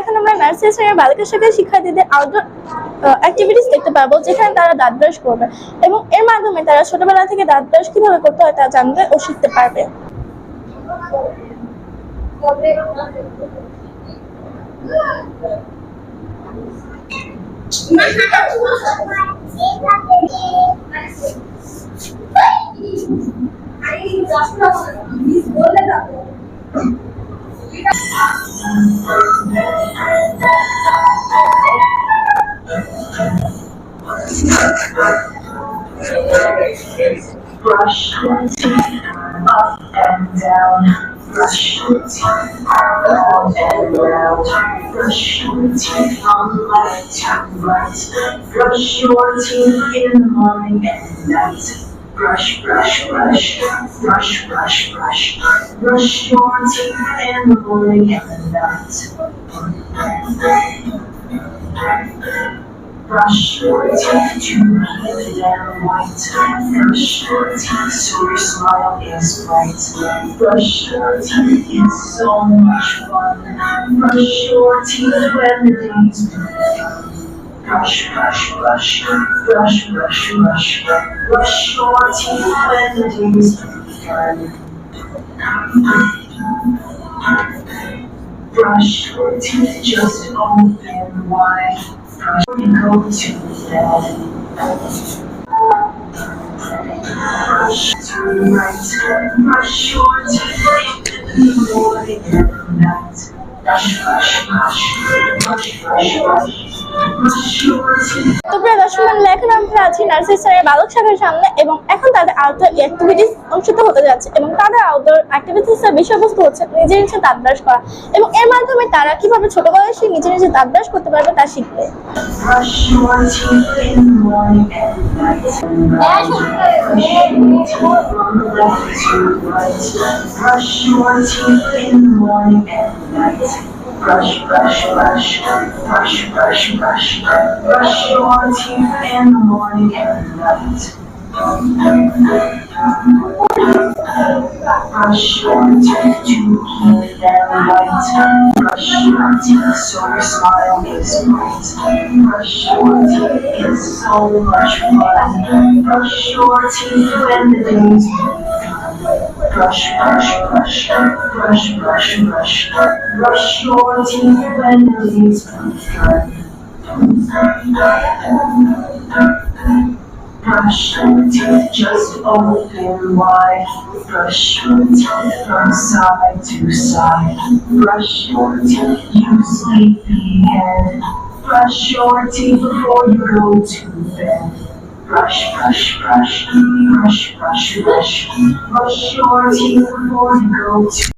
এখন আমরা নার্সারি শ্রেণির শাখায় শিক্ষার্থীদের আউটডোর অ্যাক্টিভিটিস দেখতে পাবো, যেখানে তারা দাঁত করবে এবং এর মাধ্যমে তারা ছোটবেলা থেকে দাঁত ব্রাশ কীভাবে করতে হয় তা জানতে ও শিখতে পারবে। Brush your teeth up and down. Brush your teeth round and round. Brush your teeth from left to right. Brush your teeth in the morning and night. Brush, brush, brush, brush, brush, brush. Brush your teeth in the morning and the night. Brush your teeth to keep them white. Brush your teeth so your smile is bright. Brush your teeth is so much fun. Brush your teeth when the day's done. Brush, brush, brush, brush, brush, brush. Brush your teeth when the day's done. Brush your teeth just open wide. Brush and go to bed. Brush to the. Brush your teeth in the morning and night. Brush, brush, brush. Brush, brush, brush. তো প্রিয় দর্শক মন্ডল, এখন আমরা আছি nursery শ্রেণির বালক শাখার সামনে এবং এখন তাদের আউটডোর অ্যাক্টিভিটিস অনুষ্ঠিত হতে যাচ্ছে এবং তাদের আউটডোর অ্যাক্টিভিটিস এর বিষয়বস্তু হচ্ছে নিজে নিজে দাঁত করা এবং এর মাধ্যমে তারা কীভাবে ছোট বয়সে নিজে নিজে দাঁত করতে পারবে তা শিখবে Brush your teeth in the morning and night. Brush. Brush. Brush, brush, brush, brush, brush, your teeth in the morning and night. Brush your teeth to keep them white. Brush your teeth so your smile is bright. Brush your teeth is so much fun. Brush your teeth when the day's. Brush, brush, brush, brush, brush, brush. Brush your teeth when the day's done. Brush your teeth just open wide. Brush your teeth from side to side. Brush your teeth, you sleepyhead. Brush your teeth before you go to bed. Brush, brush, brush, brush, brush, brush. Brush your teeth before you go to